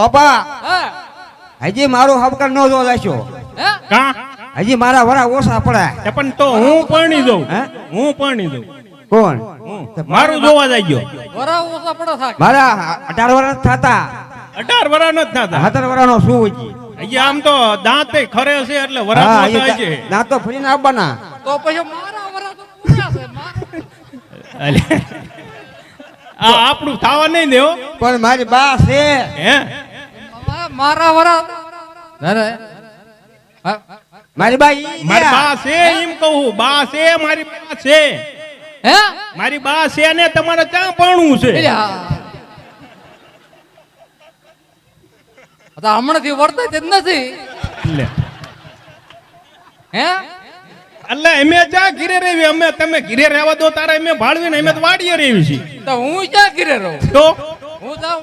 પપ્પા હજી મારો હબકર ન જો લેશો હે? કા? હજી મારા વરા ઓછા પડ્યા. પણ તો હું પરણી દઉં. હે? હું પરણી દઉં. કોણ? હું. મારું જોવા જાય ગયો વરા ઓછા પડે થાક. મારા અઢાર વરા થતા. અઢાર વરા નથી થતા. વરા નો શું હજી હજી આમ તો દાંતે ખરે છે એટલે વરા હા છે ના તો ફરીને આવવાના તો પછી મારા વરા તો પૂરા છે. મારા- આ આપણું થવા નહીં દેવો. પણ મારી બા છે. હે? મારા વરા. અરે મારી બા મારી બા છે એમ કહું બા છે મારી બા છે. હે? મારી બા છે ને તમારે ક્યાં પરણવું છે. હમણાંથી વર્તાય જ નથી. લે. હે? એટલે અમે ક્યાં ઘીરે રેવી અમે તમે ઘીરે રહેવા દો તારે અમે ભાળવીને અમે તો વાડીએ રેવી છીએ. તો હું ક્યાં ઘીરે રહું? તો? હું જાઉં?